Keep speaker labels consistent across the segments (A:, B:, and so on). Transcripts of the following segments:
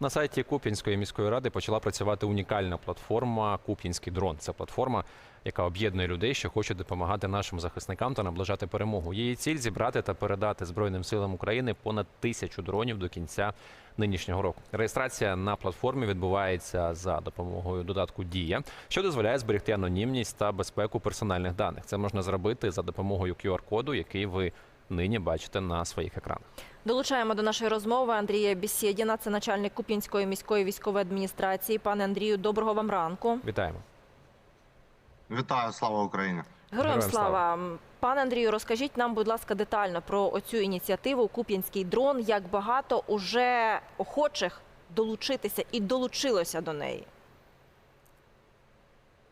A: На сайті Куп'янської міської ради почала працювати унікальна платформа Куп'янський дрон. Це платформа, яка об'єднує людей, що хочуть допомагати нашим захисникам та наближати перемогу. Її ціль зібрати та передати Збройним силам України понад тисячу дронів до кінця нинішнього року. Реєстрація на платформі відбувається за допомогою додатку Дія, що дозволяє зберегти анонімність та безпеку персональних даних. Це можна зробити за допомогою QR-коду, який ви нині бачите на своїх екранах.
B: Долучаємо до нашої розмови Андрія Бісєдіна, це начальник Куп'янської міської військової адміністрації. Пане Андрію, доброго вам ранку.
A: Вітаємо.
C: Вітаю, слава Україні!
B: Героям
A: Героям
B: слава. Пане Андрію, розкажіть нам, будь ласка, детально про оцю ініціативу Куп'янський дрон. Як багато уже охочих долучитися і долучилося до неї?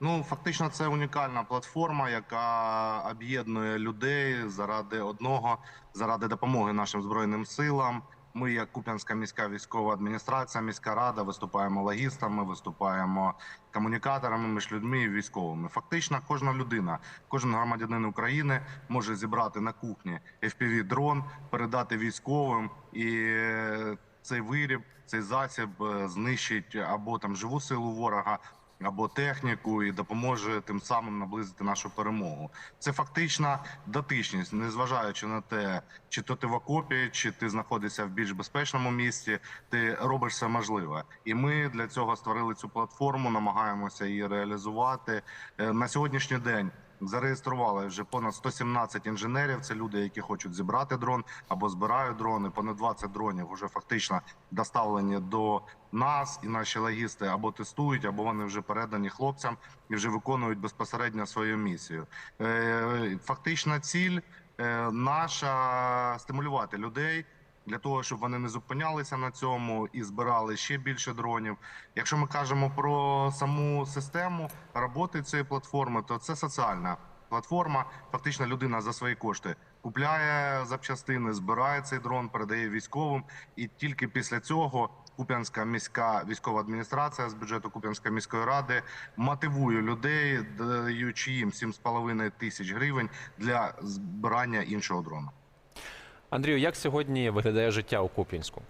C: Ну фактично, це унікальна платформа, яка об'єднує людей заради одного, заради допомоги нашим збройним силам. Ми, як Куп'янська міська військова адміністрація, міська рада, виступаємо логістами, виступаємо комунікаторами між людьми і військовими. Фактично, кожна людина, кожен громадянин України може зібрати на кухні fpv дрон, передати військовим і. Цей виріб, цей засіб е, знищить або там живу силу ворога, або техніку і допоможе тим самим наблизити нашу перемогу. Це фактична дотичність, незважаючи на те, чи то ти в окопі, чи ти знаходишся в більш безпечному місці, ти робиш все можливе. І ми для цього створили цю платформу, намагаємося її реалізувати Е, на сьогоднішній день. Зареєстрували вже понад 117 інженерів. Це люди, які хочуть зібрати дрон або збирають дрони. Понад 20 дронів вже фактично доставлені до нас, і наші логісти або тестують, або вони вже передані хлопцям і вже виконують безпосередньо свою місію. Е, Фактична ціль е, наша стимулювати людей. Для того щоб вони не зупинялися на цьому і збирали ще більше дронів. Якщо ми кажемо про саму систему роботи цієї платформи, то це соціальна платформа. Фактично, людина за свої кошти купляє запчастини, збирає цей дрон, передає військовим, і тільки після цього Куп'янська міська військова адміністрація з бюджету Куп'янської міської ради мотивує людей, даючи їм 7,5 тисяч гривень для збирання іншого дрона.
A: Андрію, як сьогодні виглядає життя у Куп'янську?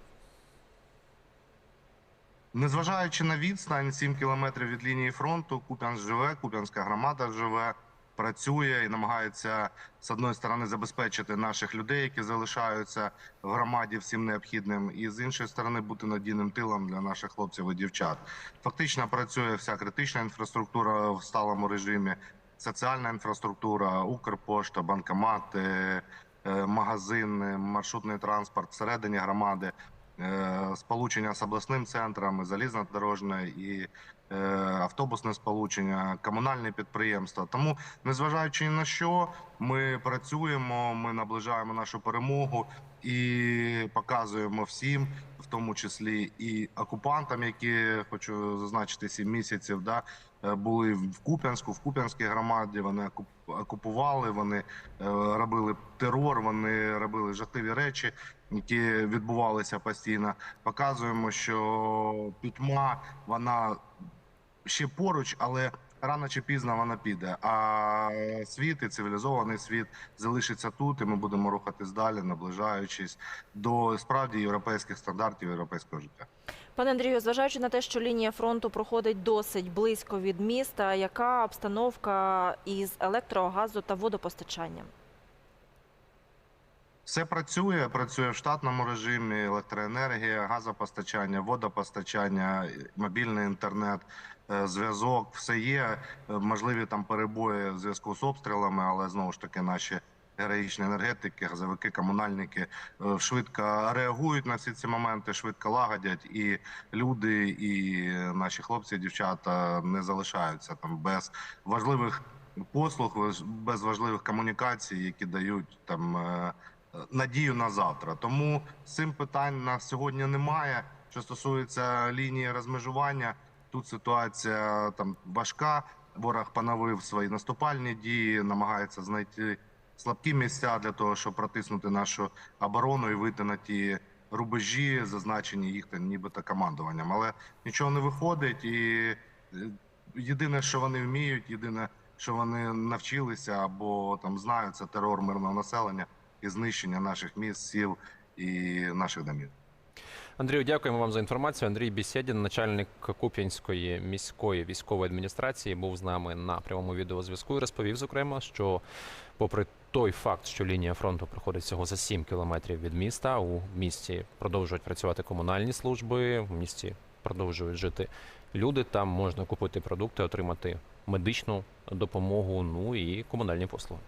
C: Незважаючи на відстань 7 кілометрів від лінії фронту, Куп'янськ живе, Куп'янська громада живе, працює і намагається з одної сторони забезпечити наших людей, які залишаються в громаді всім необхідним, і з іншої сторони бути надійним тилом для наших хлопців і дівчат. Фактично працює вся критична інфраструктура в сталому режимі, соціальна інфраструктура, Укрпошта, банкомати, е, магазини, маршрутний транспорт всередині громади е, сполучення з обласним центром, залізнодорожне і е, автобусне сполучення, комунальні підприємства. Тому, незважаючи на що, ми працюємо, ми наближаємо нашу перемогу і показуємо всім, в тому числі і окупантам, які хочу зазначити сім місяців, да е, були в Куп'янську, в Куп'янській громаді. Вони окуп- окупували, вони е, робили терор, вони робили жахливі речі, які відбувалися постійно. Показуємо, що пітьма вона ще поруч, але рано чи пізно вона піде. А світ і цивілізований світ залишиться тут, і ми будемо рухатись далі, наближаючись до справді європейських стандартів європейського життя.
B: Пане Андрію, зважаючи на те, що лінія фронту проходить досить близько від міста, яка обстановка із електро, газу та водопостачанням?
C: Все працює, працює в штатному режимі: електроенергія, газопостачання, водопостачання, мобільний інтернет, е, зв'язок. Все є. Е, Можливі там перебої в зв'язку з обстрілами, але знову ж таки наші героїчні енергетики, газовики, комунальники е, швидко реагують на всі ці моменти, швидко лагодять, і люди, і наші хлопці, дівчата не залишаються там без важливих послуг, без важливих комунікацій, які дають там. Надію на завтра. Тому цим питань на сьогодні немає. Що стосується лінії розмежування, тут ситуація там важка. Ворог поновив свої наступальні дії, намагається знайти слабкі місця для того, щоб протиснути нашу оборону і вийти на ті рубежі, зазначені їх там нібито командуванням. Але нічого не виходить, і е, єдине, що вони вміють, єдине, що вони навчилися або там знають, це терор мирного населення і знищення наших міст, сіл і наших домів.
A: Андрію, дякуємо вам за інформацію. Андрій Бісєдін, начальник Куп'янської міської військової адміністрації, був з нами на прямому відеозв'язку і розповів, зокрема, що попри той факт, що лінія фронту проходить всього за 7 кілометрів від міста, у місті продовжують працювати комунальні служби, в місті продовжують жити люди. Там можна купити продукти, отримати медичну допомогу, ну і комунальні послуги.